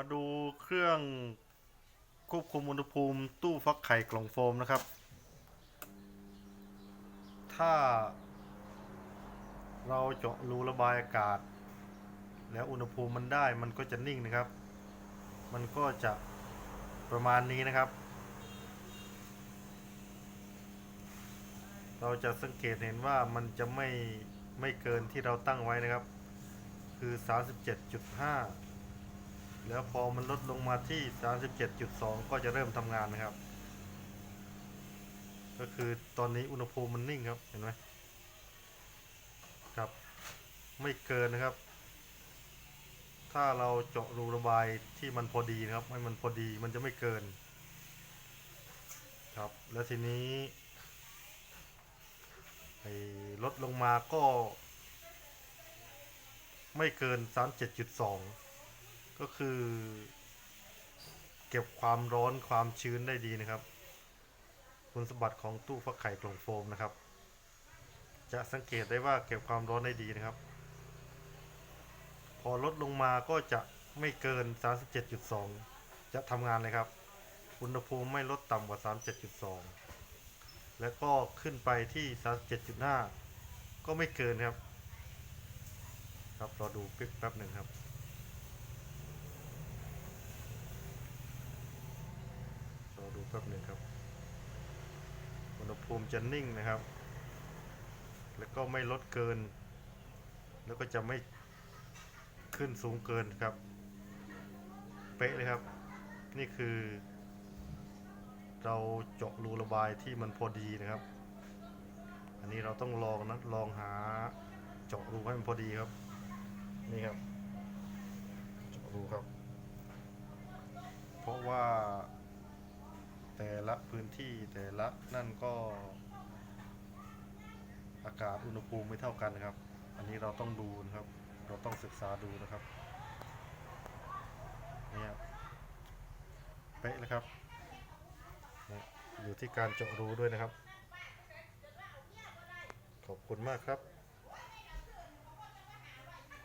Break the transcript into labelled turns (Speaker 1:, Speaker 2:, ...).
Speaker 1: มาดูเครื่องควบคุมอุณหภูมิตู้ฟักไข่กล่องโฟมนะครับ ถ้าเราเจาะรูระบายอากาศ แล้วอุณหภูมิมันได้มันก็จะนิ่งนะครับ มันก็จะประมาณนี้นะครับ เราจะสังเกตเห็นว่ามันจะไม่ไม่เกินที่เราตั้งไว้นะครับ คือ 37.5 แล้วพอมันลดลงมาที่ 37.2 ก็จะเริ่มทำงานนะครับ ก็คือตอนนี้อุณหภูมิมันนิ่งครับ เห็นไหมครับ ไม่เกินนะครับ ถ้าเราเจาะรูระบายที่มันพอดีนะครับ ให้มันพอดีมันจะไม่เกิน ครับ แล้วทีนี้ลดลงมาก็ ไม่เกิน 37.2 ก็คือ เก็บความร้อนความชื้นได้ดีนะครับ คุณสมบัติของตู้ฟักไข่กล่องโฟมนะครับ จะสังเกตได้ว่าเก็บความร้อนได้ดีนะครับ พอลดลงมาก็จะไม่เกิน 37.2 จะทำงานเลยครับ อุณหภูมิไม่ลดต่ำกว่า 37.2 แล้วก็ขึ้นไปที่ 37.5 ก็ไม่เกินครับ ครับรอดูปิ๊บแป๊บหนึ่งครับ รอ ดูแป๊บหนึ่งครับ อุณหภูมิจะนิ่งนะครับ แล้วก็ไม่ลดเกิน แล้วก็จะไม่ขึ้นสูงเกินครับ เป๊ะเลยครับ นี่คือ เราเจาะรูระบายที่มันพอดีนะครับ อันนี้เราต้องลองนะ ลองหาเจาะรูให้มันพอดีครับ นี่ครับ เจาะรูครับ เพราะว่า แต่ ละพื้นที่แต่ละนั่นก็อากาศอุณหภูมิไม่เท่ากันครับ อันนี้เราต้องดูนะครับ เราต้องศึกษาดูนะครับเนี่ยเป๊ะเลยครับเนี่ยอยู่ที่การเจาะรูด้วยนะครับ ขอบคุณมากครับ